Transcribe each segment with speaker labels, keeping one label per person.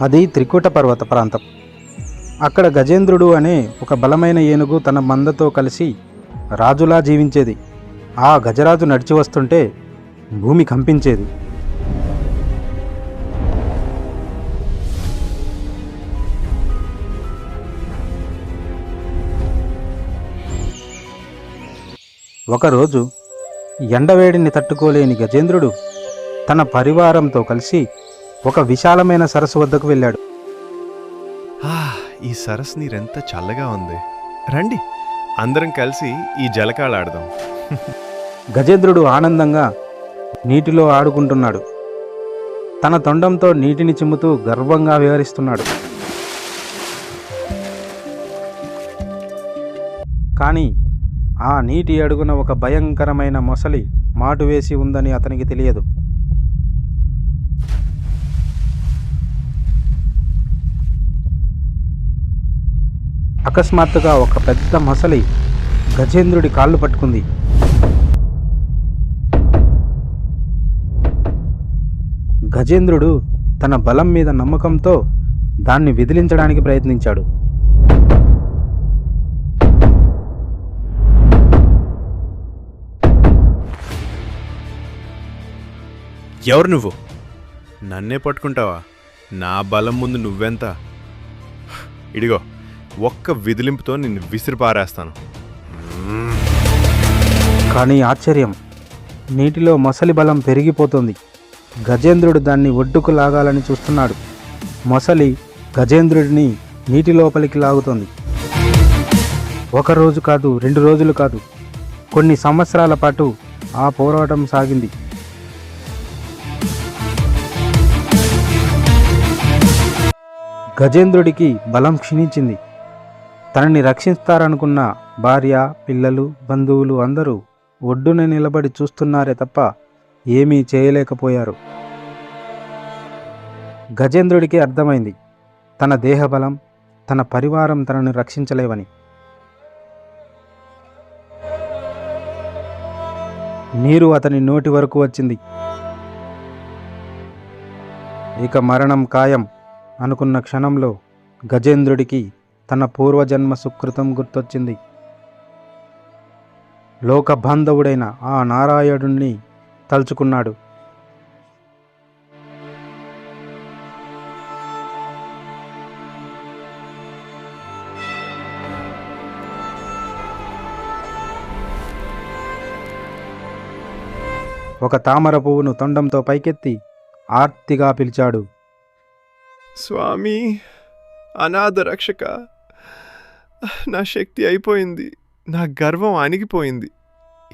Speaker 1: అది త్రికూట పర్వత ప్రాంతం. అక్కడ గజేంద్రుడు అనే ఒక బలమైన ఏనుగు తన మందతో కలిసి రాజులా జీవించేది. ఆ గజరాజు నడిచి వస్తుంటే భూమి కంపించేది. ఒకరోజు ఎండవేడిని తట్టుకోలేని గజేంద్రుడు తన పరివారంతో కలిసి ఒక విశాలమైన సరస్సు వద్దకు వెళ్ళాడు.
Speaker 2: ఈ సరస్సు నీరెంత చల్లగా ఉంది. రండి అందరం కలిసి ఈ జలకాళ ఆడదాం
Speaker 1: గజేంద్రుడు ఆనందంగా నీటిలో ఆడుకుంటున్నాడు. తన తొండంతో నీటిని చిమ్ముతూ గర్వంగా వివరిస్తున్నాడు. కానీ ఆ నీటి అడుగున ఒక భయంకరమైన మొసలి మాటు వేసి ఉందని అతనికి తెలియదు. అకస్మాత్తుగా ఒక పెద్ద మొసలి గజేంద్రుడి కాళ్ళు పట్టుకుంది. గజేంద్రుడు తన బలం మీద నమ్మకంతో దాన్ని విదిలించడానికి ప్రయత్నించాడు.
Speaker 2: ఎవరు నువ్వు? నన్నే పట్టుకుంటావా? నా బలం ముందు నువ్వెంత? ఇడిగో ఒక్క విదిలింపుతో నిన్ను విసిరి పారేస్తాను.
Speaker 1: కానీ ఆశ్చర్యం. నీటిలో మొసలి బలం పెరిగిపోతుంది. గజేంద్రుడు దాన్ని ఒడ్డుకు లాగాలని చూస్తున్నాడు. మొసలి గజేంద్రుడిని నీటి లోపలికి లాగుతుంది. ఒక రోజు కాదు రెండు రోజులు కాదు. కొన్ని సంవత్సరాల పాటు ఆ పోరాటం సాగింది. గజేంద్రుడికి బలం క్షీణించింది. తనని రక్షిస్తారనుకున్న భార్య పిల్లలు బంధువులు అందరూ ఒడ్డున నిలబడి చూస్తున్నారే తప్ప ఏమీ చేయలేకపోయారు. గజేంద్రుడికి అర్థమైంది తన దేహబలం తన పరివారం తనను రక్షించలేవని. నీరు అతని నోటి వరకు వచ్చింది. ఇక మరణం ఖాయం అనుకున్న క్షణంలో గజేంద్రుడికి తన పూర్వజన్మ సుకృతం గుర్తొచ్చింది. లోకబాంధవుడైన ఆ నారాయణుణ్ణి తలుచుకున్నాడు. ఒక తామర పువ్వును తొండంతో పైకెత్తి ఆర్తిగా పిలిచాడు.
Speaker 2: స్వామి అనాథ రక్షక నా శక్తి అయిపోయింది. నా గర్వం అణిగిపోయింది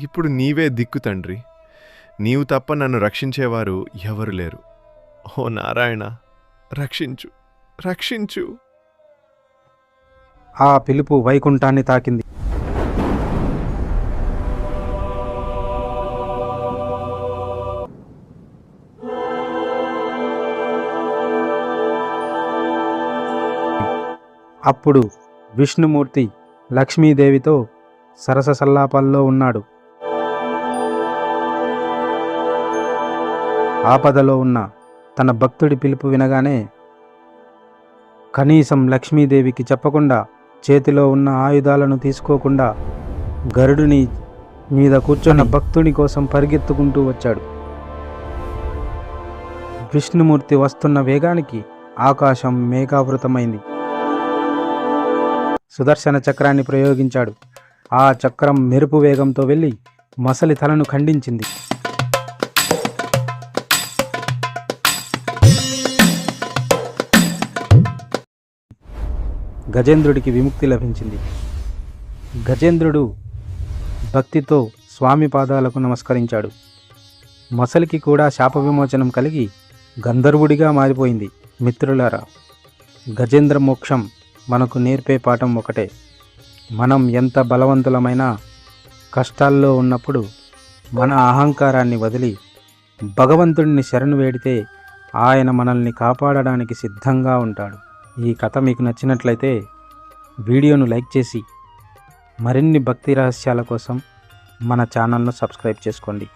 Speaker 2: ఇప్పుడు నీవే దిక్కు తండ్రి. నీవు తప్ప నన్ను రక్షించేవారు ఎవరు లేరు. ఓ నారాయణ రక్షించు రక్షించు.
Speaker 1: ఆ పిలుపు వైకుంఠాన్ని తాకింది. అప్పుడు విష్ణుమూర్తి లక్ష్మీదేవితో సరస సల్లాపాల్లో ఉన్నాడు. ఆపదలో ఉన్న తన భక్తుడి పిలుపు వినగానే కనీసం లక్ష్మీదేవికి చెప్పకుండా చేతిలో ఉన్న ఆయుధాలను తీసుకోకుండా గరుడుని మీద కూర్చున్న భక్తుని కోసం పరిగెత్తుకుంటూ వచ్చాడు. విష్ణుమూర్తి వస్తున్న వేగానికి ఆకాశం మేఘావృతమైంది. సుదర్శన చక్రాన్ని ప్రయోగించాడు. ఆ చక్రం మెరుపు వేగంతో వెళ్ళి మసలి తలను ఖండించింది. గజేంద్రుడికి విముక్తి లభించింది. గజేంద్రుడు భక్తితో స్వామి పాదాలకు నమస్కరించాడు. మసలికి కూడా శాప విమోచనం కలిగి గంధర్వుడిగా మారిపోయింది మిత్రులారా. గజేంద్ర మోక్షం మనకు నేర్పే పాఠం ఒకటే. మనం ఎంత బలవంతులమైనా కష్టాల్లో ఉన్నప్పుడు మన అహంకారాన్ని వదిలి భగవంతుడిని శరణు వేడితే ఆయన మనల్ని కాపాడడానికి సిద్ధంగా ఉంటాడు. ఈ కథ మీకు నచ్చినట్లయితే వీడియోను లైక్ చేసి మరిన్ని భక్తి రహస్యాల కోసం మన ఛానల్ను సబ్స్క్రైబ్ చేసుకోండి.